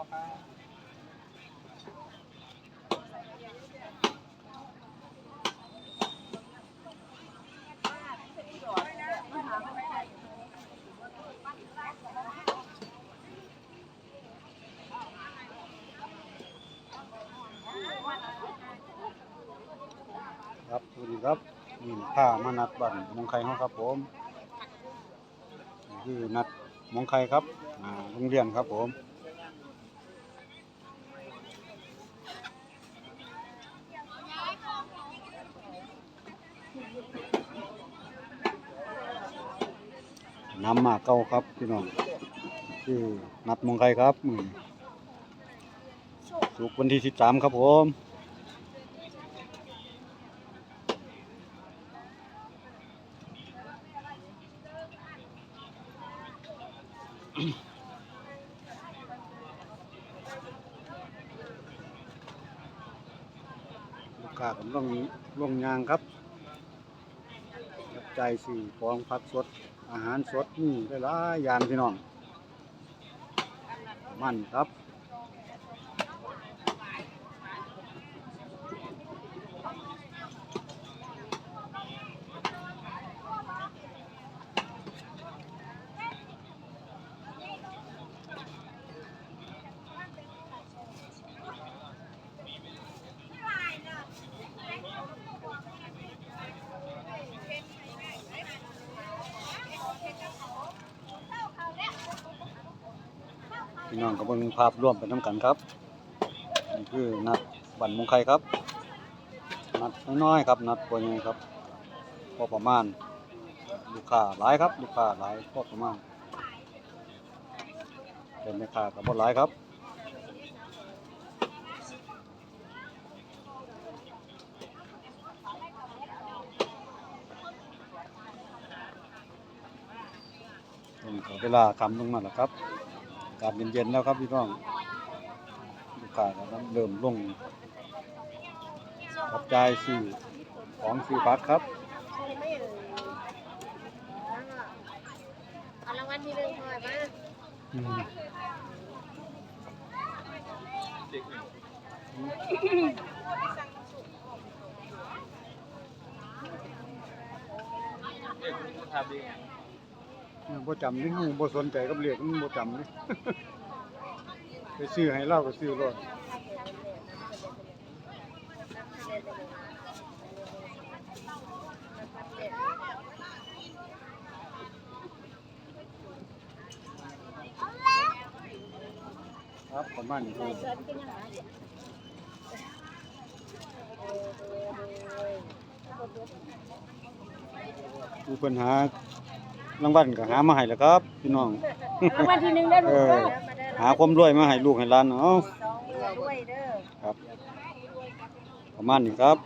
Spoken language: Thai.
ครับสวัสดีครับนี่ผ้ามานัดบันมงไคเฮาครับผมคือนัดมงไคครับโรงเรียนครับผม น้ำมาเก่าครับพี่น้องคือนัดมงไคครับมือสุกวันที่สิบสามครับผมลูกค้ากำลังลงยางครับจับใจสี่ฟองผักสด อาหารสดนี่หลายๆอย่างพี่น้อง มันครับ พี่น้องก็เบิ่งภาพร่วมไปน้ำกันครับนี่คือนัดบันมงไคครับ นัดน้อยๆครับ นัดตัวใหญ่ครับพอประมาณ ลูกค้าหลายครับลูกค้าหลายพอประมาณเป็นแม่ค้ากับบ่หลายครับเวลาคำลงมาแล้วครับากาศเย็นๆแล้วครับพี่น้องลูกค้าก็เริ่มลงกระจายซื้อของซื้อพักครับเอารางวัลที่หนึ่งพลอยมาอืม บ่จำนี่บ่สนใจกับเรียกมันบ่จำนี่ ไปซื้อให้เราก็ซื้อรถครับประมาณนี้ครับปัญหา รางวัลก็หามาให้แล้วครับพี่น้อง รางวัลที่หนึ่งได้ลูกเด้อหาความรวยมาให้ลูกให้หลานเอาสองมือด้วยเด้อครับ ประมาณนี้ครับ